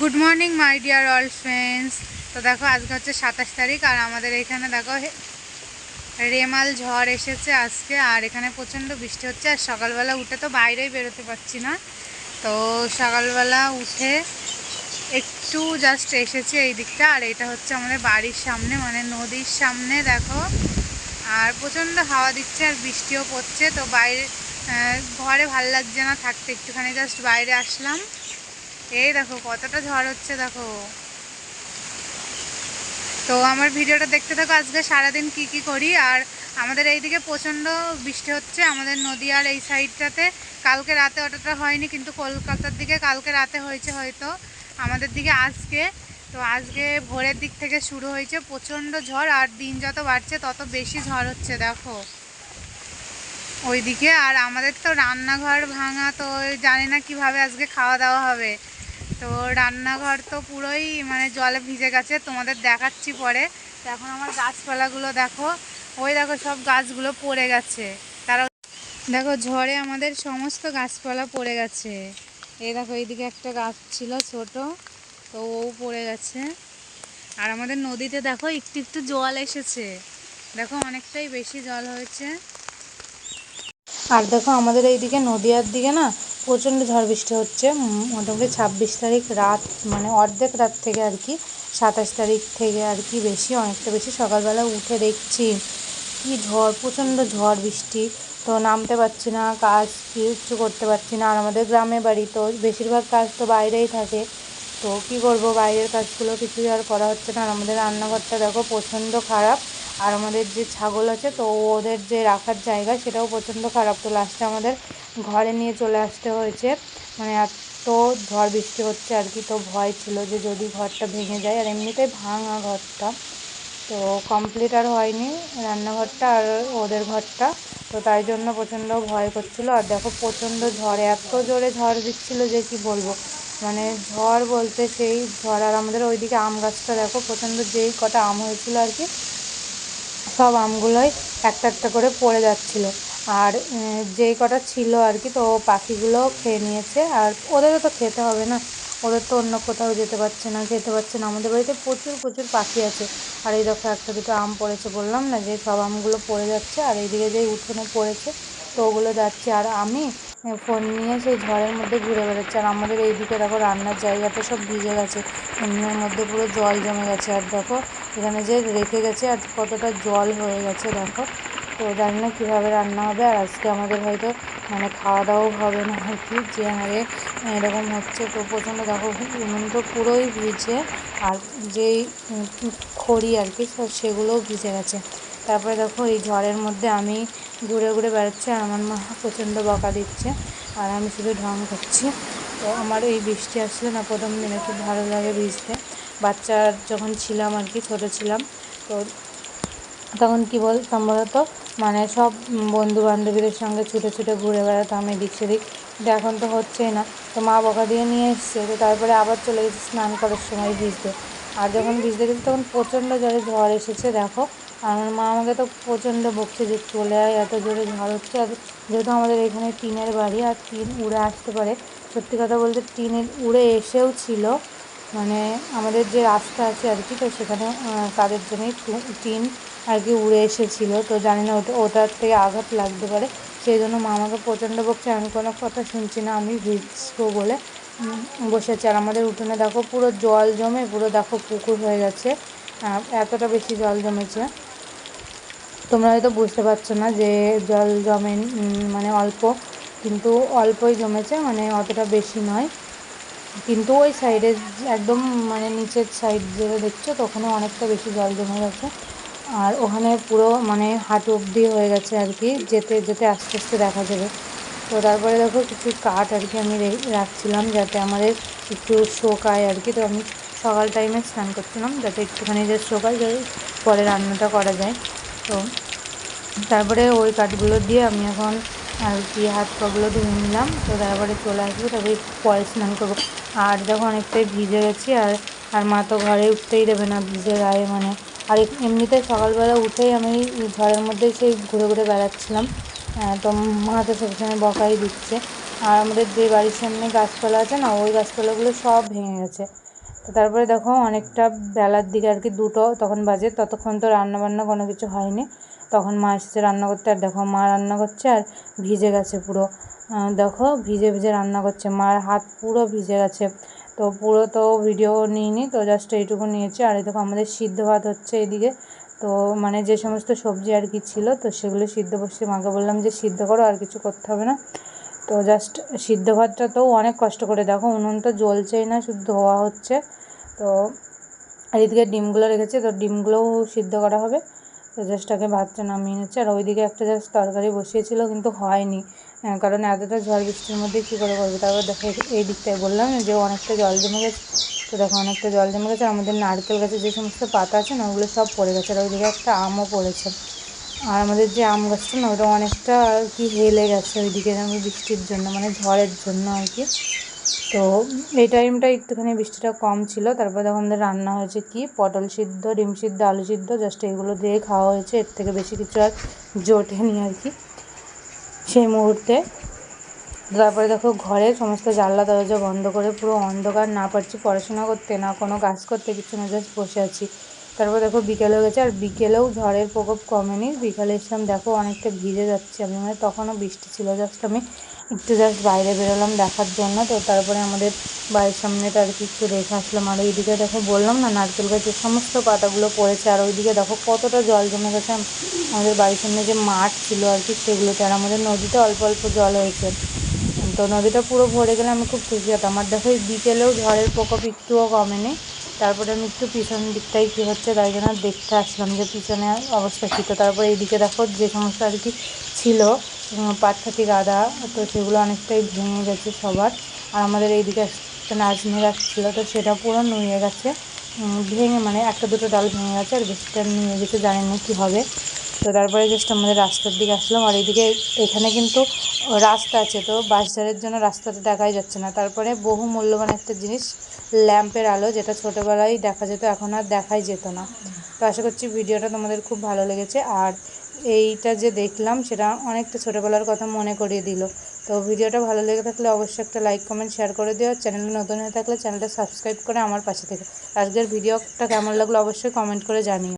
Good morning my dear all friends তো দেখো, আজকে হচ্ছে সাতাশ তারিখ, আর আমাদের এখানে দেখো রেমাল ঝড় এসেছে আজকে, আর এখানে প্রচণ্ড বৃষ্টি হচ্ছে, আর সকালবেলা উঠে তো বাইরেই বেরোতে পারছি না। তো সকালবেলা উঠে একটু জাস্ট এসেছি এই দিকটা, আর এটা হচ্ছে আমাদের বাড়ির সামনে মানে নদীর সামনে, দেখো। আর প্রচণ্ড হাওয়া দিচ্ছে, আর বৃষ্টিও পড়ছে, তো বাইরে ঘরে ভালো লাগছে না, থাকতে একটুখানি জাস্ট বাইরে আসলাম। এই দেখো, কতটা ঝড় হচ্ছে দেখো। তো আমার ভিডিওটা দেখতে থাকো, আজকে সারাদিন কি কি করি, আর আমাদের এইদিকে প্রচণ্ড বৃষ্টি হচ্ছে, আমাদের নদীয়ার এই সাইডটাতে। কালকে রাতে অতটা হয়নি, কিন্তু কলকাতার দিকে কালকে রাতে হয়েছে হয়তো, আমাদের দিকে আজকে। তো আজকে ভোরের দিক থেকে শুরু হয়েছে প্রচণ্ড ঝড়, আর দিন যত বাড়ছে তত বেশি ঝড় হচ্ছে, দেখো। ওইদিকে, আর আমাদের তো রান্নাঘর ভাঙা, তো জানি না কীভাবে আজকে খাওয়া দাওয়া হবে। তো রান্নাঘর তো পুরোই মানে জলে ভিজে গেছে, তোমাদের দেখাচ্ছি পরে। এখন আমার গাছপালাগুলো দেখো, ওই দেখো সব গাছগুলো পড়ে গেছে। তারা দেখো ঝড়ে আমাদের সমস্ত গাছপালা পড়ে গেছে। এই দেখো, এইদিকে একটা গাছ ছিল ছোট, তো ও পড়ে গেছে। আর আমাদের নদীতে দেখো একটু একটু জল এসেছে। দেখো অনেকটাই বেশি জল হয়েছে। আর দেখো আমাদের এইদিকে নদীয়ার দিকে না প্রচণ্ড ঝড় বৃষ্টি হচ্ছে। মোটামুটি ছাব্বিশ তারিখ রাত মানে অর্ধেক রাত থেকে আর কি, সাতাশ তারিখ থেকে আর কি বেশি, অনেকটা বেশি। সকালবেলা উঠে দেখছি কি ঝড়, প্রচণ্ড ঝড় বৃষ্টি। তো নামতে পারছি না, কাজ কিচ্ছু করতে পারছি না। আর আমাদের গ্রামে বাড়ি, তো বেশিরভাগ কাজ তো বাইরেই থাকে। তো কি করব, বাইরের কাজগুলো কিছু আর করা হচ্ছে না। আর আমাদের রান্নাঘরটা দেখো প্রচণ্ড খারাপ। আর আমাদের যে ছাগল আছে, তো ওদের যে রাখার জায়গা, সেটাও প্রচণ্ড খারাপ। তো লাস্টে আমাদের ঘরে নিয়ে চলে আসতে হয়েছে। মানে এত ঝড় বৃষ্টি হচ্ছে আর কি, তো ভয় ছিল যে যদি ঘরটা ভেঙে যায়, আর এমনিতেই ভাঙা ঘরটা। তো কমপ্লিট আর হয়নি রান্নাঘরটা আর ওদের ঘরটা। তো তাই জন্য প্রচণ্ড ভয় করছিল। আর দেখো প্রচণ্ড ঝড়, এত জোরে ঝড় দিচ্ছিল যে কি বলব। মানে ঝড় বলতে সেই ঝড়, আর আমাদের ওইদিকে আম গাছটা দেখো প্রচণ্ড যেই কটা আম হয়েছিল আর কি, সব আমগুলোই একটা একটা করে পড়ে যাচ্ছিল। আর যেই কটা ছিল আর কি, তো পাখিগুলো খেয়ে নিয়েছে। আর ওদেরও তো খেতে হবে না। ওদের তো অন্য কোথাও যেতে পারছে না, খেতে পারছে না। আমাদের বাড়িতে প্রচুর প্রচুর পাখি আছে। আর এই দেখো, একটা দুটো আম পড়েছে বললাম না, যে সব আমগুলো পড়ে যাচ্ছে। আর এইদিকে যেই উঠোনে পড়েছে, তো ওগুলো যাচ্ছে। আর আমি ফোন নিয়ে সেই ঝড়ের মধ্যে ঘুরে বেড়াচ্ছি। আর আমাদের এইদিকে দেখো, রান্নার জায়গাটা সব ভিজে গেছে। উনুনের মধ্যে পুরো জল জমে গেছে। আর দেখো, এখানে যে রেখে গেছে, আর কতটা জল হয়ে গেছে, দেখো। তো জানি না কীভাবে রান্না হবে আর আজকে আমাদের হয়তো মানে খাওয়া দাওয়াও হবে না আর কি। যে হারে এরকম হচ্ছে তো প্রচণ্ড দেখো উনুন তো পুরোই ভিজে আর যেই খড়ি আর কি সেগুলোও ভিজে গেছে। তারপরে দেখো এই ঝড়ের মধ্যে আমি ঘুরে ঘুরে বেড়াচ্ছি আর আমার মা প্রচণ্ড বকা দিচ্ছে আর আমি শুধু ঢং করছি তো আমার এই বৃষ্টি আসলে না প্রথম দিনে খুব ভালো লাগে ভিজতে। বাচ্চার যখন ছিলাম আর কি, ছোটো ছিলাম, তো তখন কী বলতাম বলতো মানে সব বন্ধু বান্ধবীদের সঙ্গে ছুটে ছুটে ঘুরে বেড়াতাম এদিক সেদিক। কিন্তু এখন তো হচ্ছেই না। তো মা বকা দিয়ে নিয়ে এসছে, তো তারপরে আবার চলে গেছি স্নান করার সময় ভিজতে। আর যখন ভিজতে গেছি তখন প্রচণ্ড জোরে ঝড় এসেছে, দেখো। আমার মা আমাকে তো প্রচণ্ড বকছে যে চলে আয়, এত জোরে ঝড় হচ্ছে। আর যেহেতু আমাদের এখানে টিনের বাড়ি, আর টিন উড়ে আসতে পারে। সত্যি কথা বলতে টিনের উড়ে এসেও ছিল মানে আমাদের যে রাস্তা আছে আর কি, তো সেখানে তাদের জন্যই টিন আর কি উড়ে এসেছিল। তো জানি না ওটা, ওটার থেকে আঘাত লাগতে পারে। সেই জন্য মা আমাকে প্রচণ্ড বকছে, আমি কোনো কথা শুনছি না, আমি ভিজবো বলে। বসেছি আর আমাদের উঠোনে দেখো পুরো জল জমে, পুরো দেখো পুকুর হয়ে গেছে। এতটা বেশি জল জমেছে। তোমরা হয়তো বুঝতে পারছ না যে জল জমে মানে অল্প। কিন্তু অল্পই জমেছে মানে অতটা বেশি নয়। কিন্তু ওই সাইডে একদম মানে নিচের সাইড যেটা দেখছ তো ওখানে অনেকটা বেশি জল জমে গেছে। আর ওখানে পুরো মানে হাঁটু অবধি হয়ে গেছে আর কি, যেতে যেতে আস্তে আস্তে দেখা যাবে। তো তারপরে দেখো কিছু কাঠ আর কি আমি রাখছিলাম যাতে আমাদের একটু শোকায় আর কি। তো আমি সকাল টাইমে স্নান করছিলাম যাতে একটুখানি যে শোকায় যাতে পরে রান্নাটা করা যায়। তো তারপরে ওই কাঠগুলো দিয়ে আমি এখন আর কি হাত পাগুলো ধুয়ে নিলাম। তো তারপরে চলে আসব, তারপরে পরে স্নান করব। আর দেখো অনেকটাই ভিজে গেছি আর আর মা তো ঘরে উঠতেই দেবে না ভিজে গায়ে মানে আর এমনিতে সকালবেলা উঠেই আমি ঘরের মধ্যেই সেই ঘুরে ঘুরে বেড়াচ্ছিলাম। তো মা তো সবসময় বকাই দিচ্ছে। আর আমাদের যে বাড়ির সামনে গাছপালা আছে না, ওই গাছপালাগুলো সব ভেঙে গেছে। তো তারপরে দেখো অনেকটা বেলার দিকে আর কি, দুটো তখন বাজে, ততক্ষণ তো রান্না বান্না কোনো কিছু হয়নি। তখন মা এসেছে রান্না করতে, আর দেখো মা রান্না করছে আর ভিজে গেছে পুরো। দেখো ভিজে ভিজে রান্না করছে, মার হাত পুরো ভিজে গেছে। তো পুরো তো ভিডিও নিইনি, তো জাস্ট এইটুকু নিয়েছি। আর এই দেখো আমাদের সিদ্ধ ভাত হচ্ছে এদিকে। তো মানে যে সমস্ত সবজি আর কি ছিল, তো সেগুলো সিদ্ধ বসিয়ে মাকে বললাম যে, সিদ্ধ করো, আর কিছু করতে হবে না। তো জাস্ট সিদ্ধ ভাতটা তো অনেক কষ্ট করে, দেখো উনুন তো জ্বলছেই না, শুধু ধোয়া হচ্ছে। তো আর এদিকে ডিমগুলো রেখেছে, তো ডিমগুলোও সিদ্ধ করা হবে। তো জাস্ট আগে ভাতটা নামিয়ে নিচ্ছে। আর ওইদিকে একটা জাস্ট তরকারি বসিয়েছিল, কিন্তু হয়নি। কারণ এতটা ঝড় বৃষ্টির মধ্যে কী করে করবে? তারপর দেখো এই- দিকটায় বললাম যে অনেকটা জল জমে গেছে। তো দেখো অনেকটা জল জমে গেছে। আমাদের নারকেল গাছে যে সমস্ত পাতা আছে না, ওগুলো সব পড়ে গেছে। আর ওইদিকে একটা আমও পড়েছে। আর আমাদের যে আম গাছটা না, ওটা অনেকটা আর কি হেলে গেছে ওইদিকে বৃষ্টির জন্য মানে ঝড়ের জন্য আর কি। তো এই টাইমটা একটুখানি বৃষ্টিটা কম ছিল। তারপর দেখো আমাদের রান্না হয়েছে কি? পটল সিদ্ধ, ডিম সিদ্ধ, আলু সিদ্ধ জাস্ট এগুলো দিয়ে খাওয়া হয়েছে। এর থেকে বেশি কিছু আর জোটেনি আর কি সেই মুহূর্তে। তারপরে দেখো ঘরে সমস্ত জানলা দরজা বন্ধ করে পুরো অন্ধকার, না পারছি পড়াশোনা করতে, না কোনো কাজ করতে, কিছু না জাস্ট বসে আছি। তারপর দেখো বিকেল হয়ে গেছে, আর বিকেলেও ঝড়ের প্রকোপ কমেনি। বিকালে এসলাম দেখো অনেকটা ভিজে যাচ্ছে। আমি মানে তখনও বৃষ্টি ছিল জাস্ট আমি একটু জাস্ট বাইরে বেরোলাম দেখার জন্য। তো তারপরে আমাদের বাড়ির সামনেটা আর কি একটু রেখে আসলাম। আর ওইদিকে দেখো বললাম না, নারকেল গাছের সমস্ত পাতাগুলো পড়েছে, আর ওইদিকে দেখো কতটা জল জমে গেছে। আমাদের বাড়ির সামনে যে মাঠ ছিল আর কি, সেগুলোতে আর আমাদের নদীতে অল্প অল্প জল হয়েছে। তো নদীটা পুরো ভরে গেলে আমি খুব খুশি হতাম। আর দেখো এই বিকেলেও ঝড়ের প্রকোপ একটুও কমেনি। তারপরে আমি একটু পিছন দিকটাই কী হচ্ছে তাই জন্য দেখতে আসলাম যে পিছনে অবস্থা কী। তো তারপরে এইদিকে দেখো যে সমস্ত আর কি ছিল পাটখাতি গাদা, তো সেগুলো অনেকটাই ভেঙে গেছে সবার। আর আমাদের এইদিকে একটা নাজমি গাছ ছিল তো সেটা পুরো নুয়ে গেছে। ভেঙে মানে একটা দুটো ডাল ভেঙে গেছে আর বেশিটা নিয়ে গেছে, জানি না কী হবে। তো তারপরে জাস্ট আমাদের রাস্তার দিকে আসলাম আর এইদিকে এখানে কিন্তু রাস্তা আছে, তো বাসঝাড়ের জন্য রাস্তাটা দেখাই যাচ্ছে না। তারপরে বহু মূল্যবান একটা জিনিস, ল্যাম্পের আলো, যেটা ছোটোবেলায় দেখা যেত, এখন আর দেখাই যেত না। তো আশা করছি ভিডিওটা তোমাদের খুব ভালো লেগেছে। আর এইটা যে দেখলাম, সেটা অনেকটা ছোটোবেলার কথা মনে করিয়ে দিল। তো ভিডিওটা ভালো লেগে থাকলে অবশ্যই একটা লাইক কমেন্ট শেয়ার করে দিও। চ্যানেলে নতুন হয়ে থাকলে চ্যানেলটা সাবস্ক্রাইব করে আমার পাশে থেকে। আজকের ভিডিওটা কেমন লাগল অবশ্যই কমেন্ট করে জানিও।